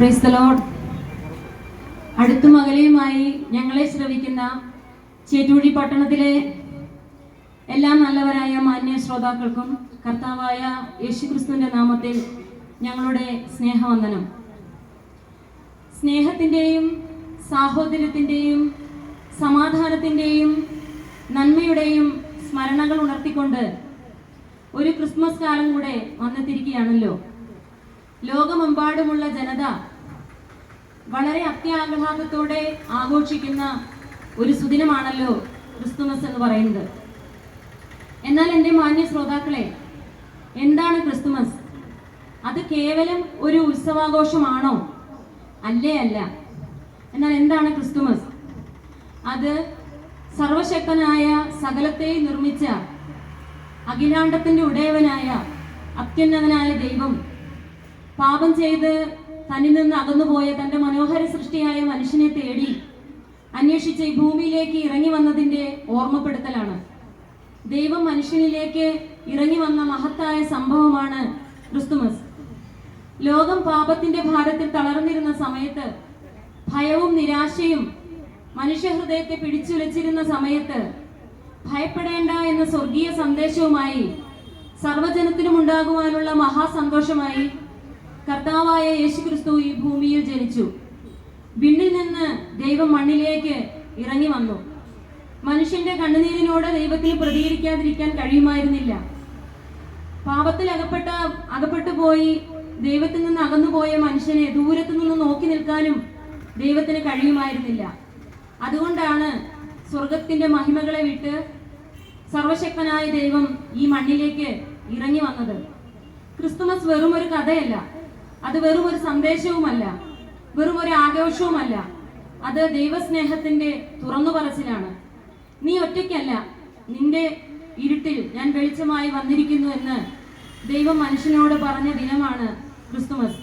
Price മകളെയുമായി ഞങ്ങളെ ശ്രവിക്കുന്ന ചേറ്റൂഴി പട്ടണത്തിലെ എല്ലാ നല്ലവരായ മാന്യ ശ്രോതാക്കൾക്കും കർത്താവായ യേശുക്രിസ്തുവിന്റെ നാമത്തിൽ ഞങ്ങളുടെ സ്നേഹവന്ദനം. സ്നേഹത്തിന്റെയും സാഹോദര്യത്തിന്റെയും സമാധാനത്തിന്റെയും നന്മയുടെയും സ്മരണകൾ ഉണർത്തിക്കൊണ്ട് ഒരു ക്രിസ്മസ് കാലം കൂടെ വന്നെത്തിരിക്കുകയാണല്ലോ ലോകമെമ്പാടുമുള്ള ജനത വളരെ അത്യാഗ്രഹത്തോടെ ആഘോഷിക്കുന്ന ഒരു സുദിനമാണല്ലോ ക്രിസ്തുമസ് എന്ന് പറയുന്നത്. എന്നാൽ എന്റെ മാന്യ ശ്രോതാക്കളെ എന്താണ് ക്രിസ്തുമസ്? അത് കേവലം ഒരു ഉത്സവാഘോഷമാണോ? അല്ലേ അല്ല. എന്നാൽ എന്താണ് ക്രിസ്തുമസ്? അത് സർവശക്തനായ സകലത്തെ നിർമ്മിച്ച അഖിലാണ്ടത്തിന്റെ ഉടയവനായ അത്യുന്നതനായ ദൈവം പാപം ചെയ്ത് തന്നിൽ നിന്ന് അകന്നുപോയ തന്റെ മനോഹര സൃഷ്ടിയായ മനുഷ്യനെ തേടി അന്വേഷിച്ച് ഈ ഭൂമിയിലേക്ക് ഇറങ്ങി വന്നതിന്റെ ഓർമ്മപ്പെടുത്തലാണ്. ദൈവം മനുഷ്യനിലേക്ക് ഇറങ്ങി വന്ന മഹത്തായ സംഭവമാണ് ക്രിസ്തുമസ്. ലോകം പാപത്തിന്റെ ഭാരത്തിൽ തളർന്നിരുന്ന സമയത്ത് ഭയവും നിരാശയും മനുഷ്യഹൃദയത്തെ പിടിച്ചുലച്ചിരുന്ന സമയത്ത് ഭയപ്പെടേണ്ട എന്ന സ്വർഗീയ സന്ദേശവുമായി സർവജനത്തിനും ഉണ്ടാകുവാനുള്ള മഹാസന്തോഷമായി കർത്താവായ യേശുക്രിസ്തു ഈ ഭൂമിയിൽ ജനിച്ചു. വിണ്ണിൽ നിന്ന് ദൈവം മണ്ണിലേക്ക് ഇറങ്ങി വന്നു. മനുഷ്യന്റെ കണ്ണുനീരിനോട് ദൈവത്തിൽ പ്രതികരിക്കാതിരിക്കാൻ കഴിയുമായിരുന്നില്ല. പാപത്തിൽ അകപ്പെട്ട അകപ്പെട്ടു പോയി ദൈവത്തിൽ നിന്ന് അകന്നുപോയ മനുഷ്യനെ ദൂരത്തു നിന്ന് നോക്കി നിൽക്കാനും ദൈവത്തിന് കഴിയുമായിരുന്നില്ല. അതുകൊണ്ടാണ് സ്വർഗത്തിന്റെ മഹിമകളെ വിട്ട് സർവശക്തനായ ദൈവം ഈ മണ്ണിലേക്ക് ഇറങ്ങി വന്നത്. ക്രിസ്തുമസ് വെറും ഒരു കഥയല്ല. അത് വെറും ഒരു സന്ദേശവുമല്ല വെറും ഒരു ആഘോഷവുമല്ല. അത് ദൈവസ്നേഹത്തിന്റെ തുറന്നു പറച്ചിലാണ് നീ ഒറ്റയ്ക്കല്ല നിന്റെ ഇരുട്ടിൽ ഞാൻ വെളിച്ചമായി വന്നിരിക്കുന്നു എന്ന് ദൈവം മനുഷ്യനോട് പറഞ്ഞ ദിനമാണ് ക്രിസ്തുമസ്.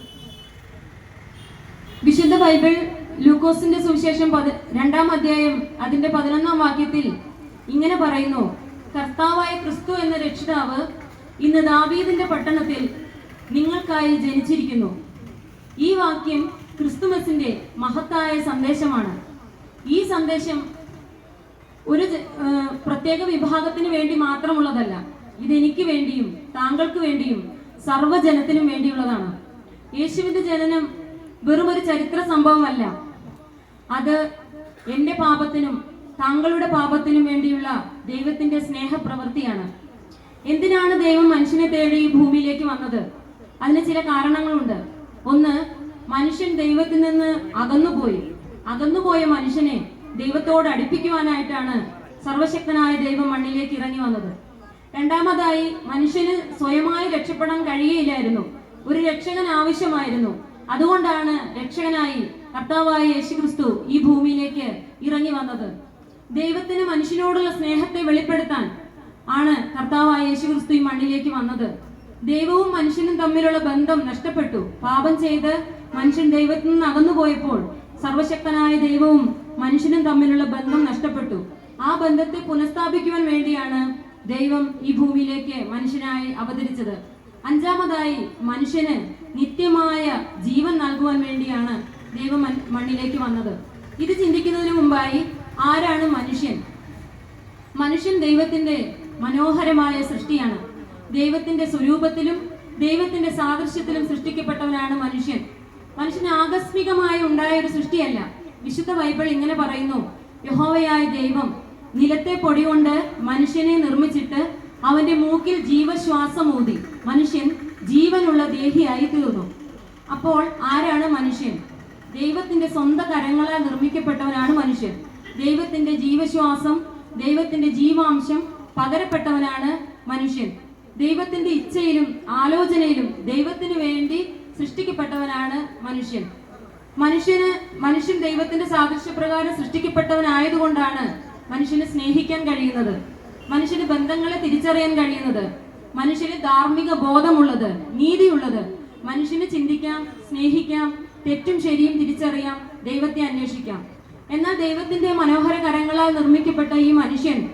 വിശുദ്ധ ബൈബിൾ ലൂക്കോസിന്റെ സുവിശേഷം രണ്ടാം അധ്യായം അതിന്റെ പതിനൊന്നാം വാക്യത്തിൽ ഇങ്ങനെ പറയുന്നു കർത്താവായ ക്രിസ്തു എന്ന രക്ഷിതാവ് ഇന്ന് ദാവീദിന്റെ പട്ടണത്തിൽ നിങ്ങൾക്കായി ജനിച്ചിരിക്കുന്നു. ഈ വാക്യം ക്രിസ്തുമസിന്റെ മഹത്തായ സന്ദേശമാണ്. ഈ സന്ദേശം ഒരു പ്രത്യേക വിഭാഗത്തിന് വേണ്ടി മാത്രമുള്ളതല്ല ഇതെനിക്ക് വേണ്ടിയും താങ്കൾക്ക് വേണ്ടിയും സർവജനത്തിനും വേണ്ടിയുള്ളതാണ്. യേശുവിന്റെ ജനനം വെറും ഒരു ചരിത്ര സംഭവമല്ല. അത് എന്റെ പാപത്തിനും താങ്കളുടെ പാപത്തിനും വേണ്ടിയുള്ള ദൈവത്തിന്റെ സ്നേഹപ്രവൃത്തിയാണ്. എന്തിനാണ് ദൈവം മനുഷ്യനെ തേടി ഈ ഭൂമിയിലേക്ക് വന്നത്? അതിന് ചില കാരണങ്ങളുണ്ട്. ഒന്ന് മനുഷ്യൻ ദൈവത്തിൽ നിന്ന് അകന്നുപോയി. അകന്നുപോയ മനുഷ്യനെ ദൈവത്തോട് അടുപ്പിക്കുവാനായിട്ടാണ് സർവശക്തനായ ദൈവം മണ്ണിലേക്ക് ഇറങ്ങി വന്നത്. രണ്ടാമതായി മനുഷ്യന് സ്വയമായി രക്ഷപ്പെടാൻ കഴിയുകയില്ലായിരുന്നു. ഒരു രക്ഷകൻ ആവശ്യമായിരുന്നു. അതുകൊണ്ടാണ് രക്ഷകനായി കർത്താവായ യേശുക്രിസ്തു ഈ ഭൂമിയിലേക്ക് ഇറങ്ങി വന്നത്. ദൈവത്തിന് മനുഷ്യനോടുള്ള സ്നേഹത്തെ വെളിപ്പെടുത്താൻ ആണ് കർത്താവായ യേശുക്രിസ്തു ഈ മണ്ണിലേക്ക് വന്നത്. ദൈവവും മനുഷ്യനും തമ്മിലുള്ള ബന്ധം നഷ്ടപ്പെട്ടു. പാപം ചെയ്ത് മനുഷ്യൻ ദൈവത്തിൽ നിന്ന് അകന്നുപോയപ്പോൾ സർവശക്തനായ ദൈവവും മനുഷ്യനും തമ്മിലുള്ള ബന്ധം നഷ്ടപ്പെട്ടു. ആ ബന്ധത്തെ പുനഃസ്ഥാപിക്കുവാൻ വേണ്ടിയാണ് ദൈവം ഈ ഭൂമിയിലേക്ക് മനുഷ്യനായി അവതരിച്ചത്. അഞ്ചാമതായി മനുഷ്യന് നിത്യമായ ജീവൻ നൽകുവാൻ വേണ്ടിയാണ് ദൈവം മണ്ണിലേക്ക് വന്നത്. ഇത് ചിന്തിക്കുന്നതിന് മുമ്പായി ആരാണ് മനുഷ്യൻ? മനുഷ്യൻ ദൈവത്തിന്റെ മനോഹരമായ സൃഷ്ടിയാണ്. ദൈവത്തിന്റെ സ്വരൂപത്തിലും ദൈവത്തിന്റെ സാദൃശ്യത്തിലും സൃഷ്ടിക്കപ്പെട്ടവനാണ് മനുഷ്യൻ. മനുഷ്യൻ ആകസ്മികമായി ഉണ്ടായ ഒരു സൃഷ്ടിയല്ല. വിശുദ്ധ ബൈബിൾ ഇങ്ങനെ പറയുന്നു യഹോവയായ ദൈവം നിലത്തെ പൊടി കൊണ്ട് മനുഷ്യനെ നിർമ്മിച്ചിട്ട് അവന്റെ മൂക്കിൽ ജീവശ്വാസം ഊതി മനുഷ്യൻ ജീവനുള്ള ദേഹിയായി തീർന്നു അപ്പോൾ ആരാണ് മനുഷ്യൻ? ദൈവത്തിന്റെ സ്വന്തം കരങ്ങളാൽ നിർമ്മിക്കപ്പെട്ടവനാണ് മനുഷ്യൻ. ദൈവത്തിന്റെ ജീവശ്വാസം ദൈവത്തിന്റെ ജീവാംശം പകരപ്പെട്ടവനാണ് മനുഷ്യൻ. ദൈവത്തിന്റെ ഇച്ഛയിലും ആലോചനയിലും ദൈവത്തിന് വേണ്ടി സൃഷ്ടിക്കപ്പെട്ടവനാണ് മനുഷ്യൻ. മനുഷ്യന് മനുഷ്യൻ ദൈവത്തിന്റെ സാദൃശ്യപ്രകാരം സൃഷ്ടിക്കപ്പെട്ടവനായതുകൊണ്ടാണ് മനുഷ്യന് സ്നേഹിക്കാൻ കഴിയുന്നത്. മനുഷ്യന് ബന്ധങ്ങളെ തിരിച്ചറിയാൻ കഴിയുന്നത്. മനുഷ്യന് ധാർമ്മിക ബോധമുള്ളത് നീതിയുള്ളത്. മനുഷ്യന് ചിന്തിക്കാം സ്നേഹിക്കാം തെറ്റും ശരിയും തിരിച്ചറിയാം ദൈവത്തെ അന്വേഷിക്കാം. എന്നാൽ ദൈവത്തിന്റെ മനോഹര കരങ്ങളാൽ നിർമ്മിക്കപ്പെട്ട ഈ മനുഷ്യൻ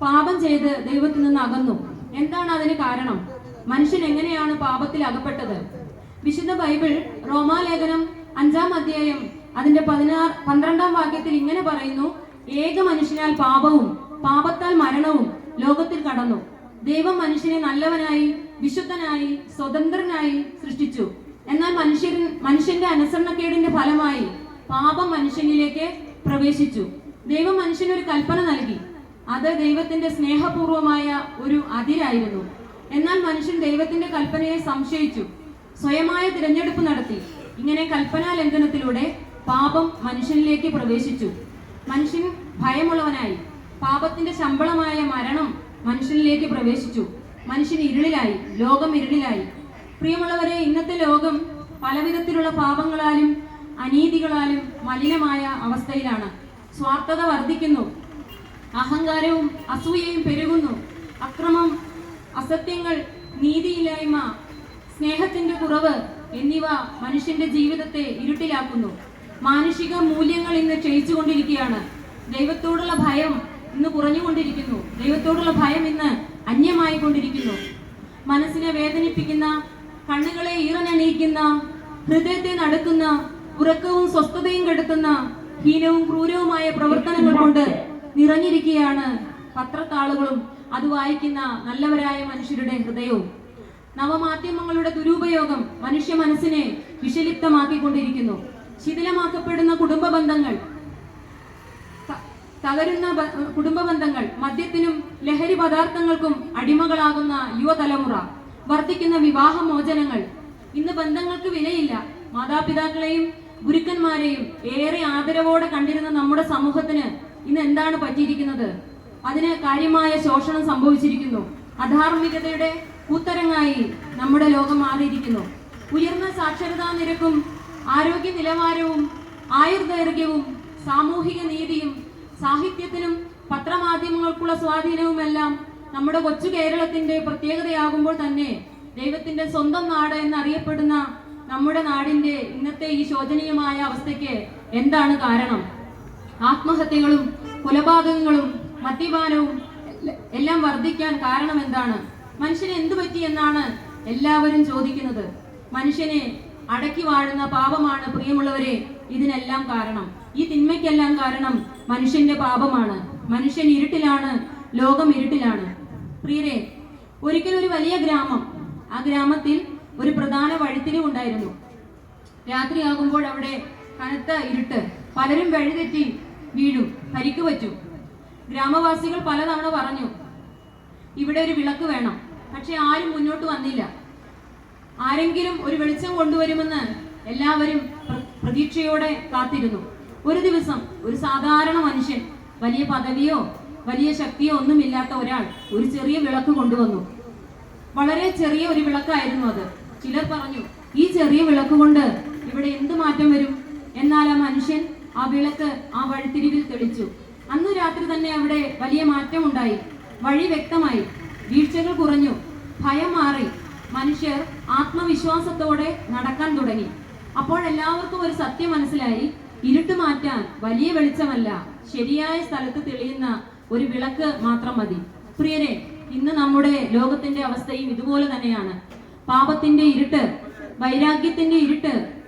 പാപം ചെയ്ത് ദൈവത്തിൽ നിന്ന് അകന്നു. എന്താണ് അതിന് കാരണം? മനുഷ്യൻ എങ്ങനെയാണ് പാപത്തിൽ അകപ്പെട്ടത്? വിശുദ്ധ ബൈബിൾ റോമാലേഖനം അഞ്ചാം അധ്യായം അതിന്റെ പതിനാറ് പന്ത്രണ്ടാം വാക്യത്തിൽ ഇങ്ങനെ പറയുന്നു ഏക മനുഷ്യനാൽ പാപവും പാപത്താൽ മരണവും ലോകത്തിൽ കടന്നു. ദൈവം മനുഷ്യനെ നല്ലവനായി വിശുദ്ധനായി സ്വതന്ത്രനായി സൃഷ്ടിച്ചു. എന്നാൽ മനുഷ്യൻ മനുഷ്യന്റെ അനുസരണക്കേടിന്റെ ഫലമായി പാപം മനുഷ്യനിലേക്ക് പ്രവേശിച്ചു. ദൈവം മനുഷ്യന് ഒരു കൽപ്പന നൽകി. അത് ദൈവത്തിന്റെ സ്നേഹപൂർവമായ ഒരു അതിരായിരുന്നു. എന്നാൽ മനുഷ്യൻ ദൈവത്തിന്റെ കൽപ്പനയെ സംശയിച്ചു. സ്വയമായ തിരഞ്ഞെടുപ്പ് നടത്തി. ഇങ്ങനെ കൽപ്പനാ ലംഘനത്തിലൂടെ പാപം മനുഷ്യനിലേക്ക് പ്രവേശിച്ചു. മനുഷ്യൻ ഭയമുള്ളവനായി. പാപത്തിന്റെ ശമ്പളമായ മരണം മനുഷ്യനിലേക്ക് പ്രവേശിച്ചു. മനുഷ്യൻ ഇരുളിലായി. ലോകം ഇരുളിലായി. പ്രിയമുള്ളവരെ ഇന്നത്തെ ലോകം പലവിധത്തിലുള്ള പാപങ്ങളാലും അനീതികളാലും മലിനമായ അവസ്ഥയിലാണ്. സ്വാർത്ഥത വർദ്ധിക്കുന്നു. അഹങ്കാരവും അസൂയയും പെരുകുന്നു. അക്രമം അസത്യങ്ങൾ നീതിയില്ലായ്മ സ്നേഹത്തിന്റെ കുറവ് എന്നിവ മനുഷ്യന്റെ ജീവിതത്തെ ഇരുട്ടിലാക്കുന്നു. മാനുഷിക മൂല്യങ്ങൾ ഇന്ന് ക്ഷയിച്ചുകൊണ്ടിരിക്കുകയാണ്. ദൈവത്തോടുള്ള ഭയം ഇന്ന് കുറഞ്ഞുകൊണ്ടിരിക്കുന്നു. ദൈവത്തോടുള്ള ഭയം ഇന്ന് അന്യമായി കൊണ്ടിരിക്കുന്നു മനസ്സിനെ വേദനിപ്പിക്കുന്ന കണ്ണുകളെ ഈറനണിയിക്കുന്ന ഹൃദയത്തെ നടക്കുന്ന ഉറക്കവും സ്വസ്ഥതയും കെടുത്തുന്ന ഹീനവും ക്രൂരവുമായ പ്രവർത്തനങ്ങൾ കൊണ്ട് നിറഞ്ഞിരിക്കുകയാണ് പത്രത്താളുകളും അത് വായിക്കുന്ന നല്ലവരായ മനുഷ്യരുടെ ഹൃദയവും. നവമാധ്യമങ്ങളുടെ ദുരുപയോഗം മനുഷ്യ മനസ്സിനെ വിഷലിപ്തമാക്കിക്കൊണ്ടിരിക്കുന്നു. ശിഥിലമാക്കപ്പെടുന്ന കുടുംബ ബന്ധങ്ങൾ തകരുന്ന കുടുംബ ബന്ധങ്ങൾ മദ്യത്തിനും ലഹരി പദാർത്ഥങ്ങൾക്കും അടിമകളാകുന്ന യുവതലമുറ വർദ്ധിക്കുന്ന വിവാഹമോചനങ്ങൾ. ഇന്ന് ബന്ധങ്ങൾക്ക് വിലയില്ല. മാതാപിതാക്കളെയും ഗുരുക്കന്മാരെയും ഏറെ ആദരവോടെ കണ്ടിരുന്ന നമ്മുടെ സമൂഹത്തിന് ഇന്ന് എന്താണ് പറ്റിയിരിക്കുന്നത്? അതിന് കാര്യമായ ശോഷണം സംഭവിച്ചിരിക്കുന്നു. അധാർമികതയുടെ കൂത്തരങ്ങായി നമ്മുടെ ലോകം മാറിയിരിക്കുന്നു. ഉയർന്ന സാക്ഷരതാ നിരക്കും ആരോഗ്യ നിലവാരവും ആയുർദൈർഘ്യവും സാമൂഹിക നീതിയും സാഹിത്യത്തിനും പത്രമാധ്യമങ്ങൾക്കുള്ള സ്വാധീനവുമെല്ലാം നമ്മുടെ കൊച്ചു കേരളത്തിന്റെ പ്രത്യേകതയാകുമ്പോൾ തന്നെ ദൈവത്തിന്റെ സ്വന്തം നാട് എന്നറിയപ്പെടുന്ന നമ്മുടെ നാടിന്റെ ഇന്നത്തെ ഈ ശോചനീയമായ അവസ്ഥയ്ക്ക് എന്താണ് കാരണം? ആത്മഹത്യകളും കൊലപാതകങ്ങളും മദ്യപാനവും എല്ലാം വർദ്ധിക്കാൻ കാരണം എന്താണ്? മനുഷ്യനെ എന്തു പറ്റി എന്നാണ് എല്ലാവരും ചോദിക്കുന്നത്. മനുഷ്യനെ അടക്കി വാഴുന്ന പാപമാണ് പ്രിയമുള്ളവരെ ഇതിനെല്ലാം കാരണം. ഈ തിന്മയ്ക്കെല്ലാം കാരണം മനുഷ്യന്റെ പാപമാണ്. മനുഷ്യൻ ഇരുട്ടിലാണ് ലോകം ഇരുട്ടിലാണ്. പ്രിയരെ ഒരിക്കൽ ഒരു വലിയ ഗ്രാമം ആ ഗ്രാമത്തിൽ ഒരു പ്രധാന വഴിത്തിരിവ് ഉണ്ടായിരുന്നു. രാത്രിയാകുമ്പോൾ അവിടെ കനത്ത ഇരുട്ട്. പലരും വഴിതെറ്റി വീഴും പരിക്ക് പറ്റും. ഗ്രാമവാസികൾ പലതവണ പറഞ്ഞു ഇവിടെ ഒരു വിളക്ക് വേണം പക്ഷെ ആരും മുന്നോട്ട് വന്നില്ല. ആരെങ്കിലും ഒരു വെളിച്ചം കൊണ്ടുവരുമെന്ന് എല്ലാവരും പ്രതീക്ഷയോടെ കാത്തിരുന്നു. ഒരു ദിവസം ഒരു സാധാരണ മനുഷ്യൻ വലിയ പദവിയോ വലിയ ശക്തിയോ ഒന്നുമില്ലാത്ത ഒരാൾ ഒരു ചെറിയ വിളക്ക് കൊണ്ടുവന്നു. വളരെ ചെറിയ ഒരു വിളക്കായിരുന്നു അത്. ചിലർ പറഞ്ഞു ഈ ചെറിയ വിളക്ക് കൊണ്ട് ഇവിടെ എന്ത് മാറ്റം വരും? എന്നാൽ ആ മനുഷ്യൻ ആ വിളക്ക് ആ വഴിത്തിരിവിൽ തെളിച്ചു. അന്ന് രാത്രി തന്നെ അവിടെ വലിയ മാറ്റം ഉണ്ടായി വഴി വ്യക്തമായി. വീഴ്ചകൾ കുറഞ്ഞു. ഭയം മാറി. മനുഷ്യർ ആത്മവിശ്വാസത്തോടെ നടക്കാൻ തുടങ്ങി. അപ്പോൾ എല്ലാവർക്കും ഒരു സത്യം മനസ്സിലായി. ഇരുട്ട് മാറ്റാൻ വലിയ വെളിച്ചമല്ല. ശരിയായ സ്ഥലത്ത് തെളിയുന്ന ഒരു വിളക്ക് മാത്രം മതി. പ്രിയരെ ഇന്ന് നമ്മുടെ ലോകത്തിന്റെ അവസ്ഥയും ഇതുപോലെ തന്നെയാണ്. പാപത്തിന്റെ ഇരുട്ട് വൈരാഗ്യത്തിന്റെ ഇരുട്ട്